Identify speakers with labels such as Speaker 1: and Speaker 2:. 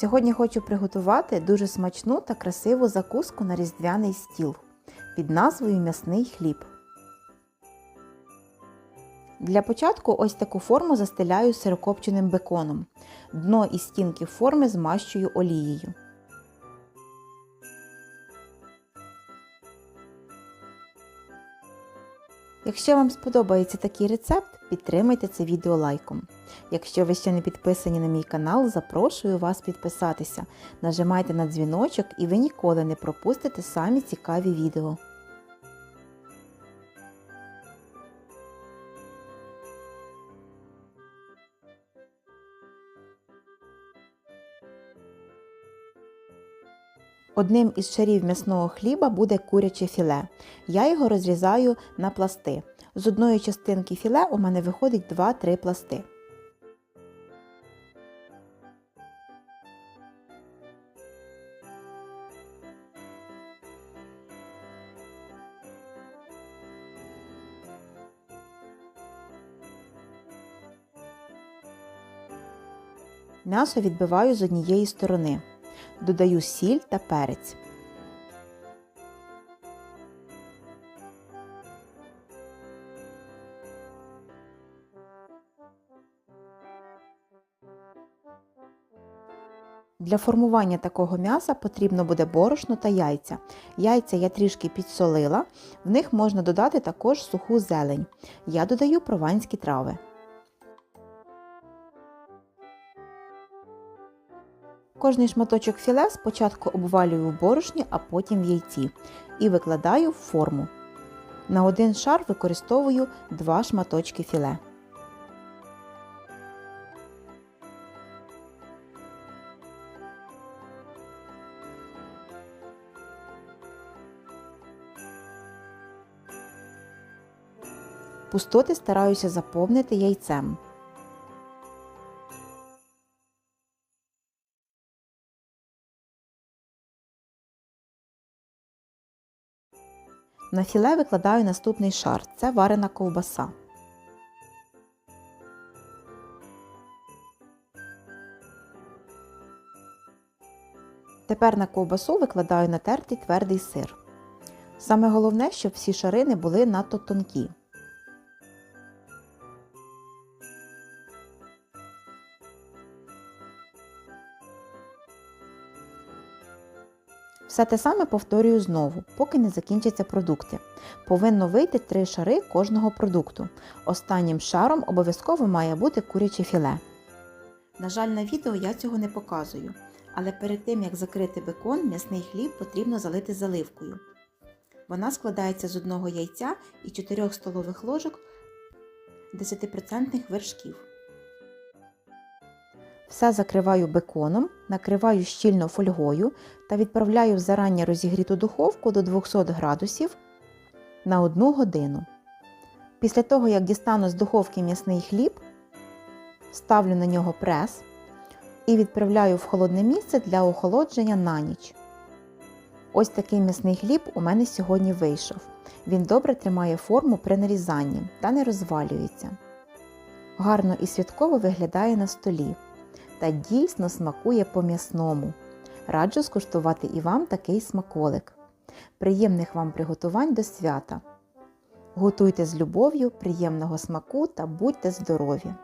Speaker 1: Сьогодні хочу приготувати дуже смачну та красиву закуску на різдвяний стіл під назвою М'ясний хліб. Для початку ось таку форму застеляю сирокопченим беконом. Дно і стінки форми змащую олією. Якщо вам сподобається такий рецепт, підтримайте це відео лайком. Якщо ви ще не підписані на мій канал, запрошую вас підписатися. Нажимайте на дзвіночок і ви ніколи не пропустите самі цікаві відео. Одним із шарів м'ясного хліба буде куряче філе. Я його розрізаю на пласти. З одної частинки філе у мене виходить 2-3 пласти. М'ясо відбиваю з однієї сторони. Додаю сіль та перець. Для формування такого м'яса потрібно буде борошно та яйця. Яйця я трішки підсолила, в них можна додати також суху зелень. Я додаю прованські трави. Кожний шматочок філе спочатку обвалюю в борошні, а потім в яйці і викладаю в форму. На один шар використовую 2 шматочки філе. Пустоти стараюся заповнити яйцем. На філе викладаю наступний шар це варена ковбаса. Тепер на ковбасу викладаю натертий твердий сир. Саме головне, щоб всі шари не були надто тонкі. Все те саме повторюю знову, поки не закінчаться продукти. Повинно вийти три шари кожного продукту. Останнім шаром обов'язково має бути куряче філе. На жаль, на відео я цього не показую, але перед тим як закрити бекон, м'ясний хліб потрібно залити заливкою. Вона складається з одного яйця і 4 столових ложок 10% вершків. Все закриваю беконом, накриваю щільно фольгою та відправляю в зараннє розігріту духовку до 200 градусів на 1 годину. Після того, як дістану з духовки м'ясний хліб, ставлю на нього прес і відправляю в холодне місце для охолодження на ніч. Ось такий м'ясний хліб у мене сьогодні вийшов. Він добре тримає форму при нарізанні та не розвалюється. Гарно і святково виглядає на столі та дійсно смакує по-м'ясному. Раджу скуштувати і вам такий смаколик. Приємних вам приготувань до свята. Готуйте з любов'ю, приємного смаку та будьте здорові!